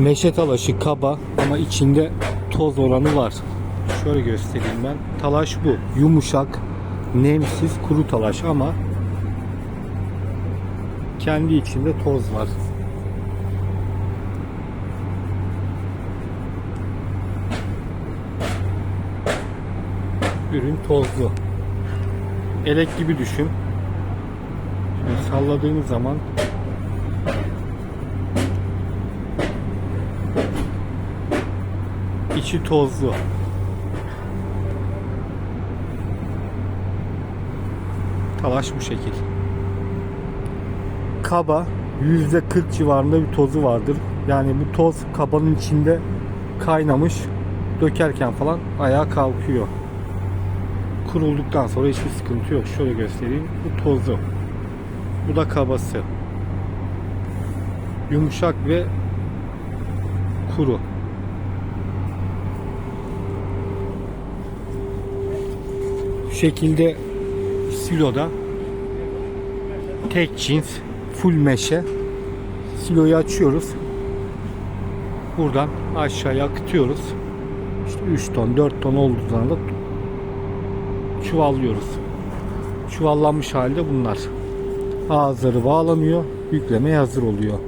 Meşe talaşı kaba ama içinde toz oranı var. Şöyle göstereyim ben. Talaş bu. Yumuşak, nemsiz, kuru talaş ama kendi içinde toz var. Ürün tozlu. Elek gibi düşün. Şimdi salladığınız zaman içi tozlu. Talaş bu şekil. Kaba %40 civarında bir tozu vardır. Yani bu toz kabanın içinde kaynamış. Dökerken falan ayağa kalkıyor. Kurulduktan sonra hiçbir sıkıntı yok. Şöyle göstereyim. Bu tozu. Bu da kabası. Yumuşak ve kuru. Şekilde siloda tek cins full meşe siloyu açıyoruz. Buradan aşağıya akıtıyoruz. İşte 3 ton 4 ton olduğu zaman da çuvallıyoruz. Çuvallanmış halde bunlar. Ağızları bağlanıyor. Yüklemeye hazır oluyor.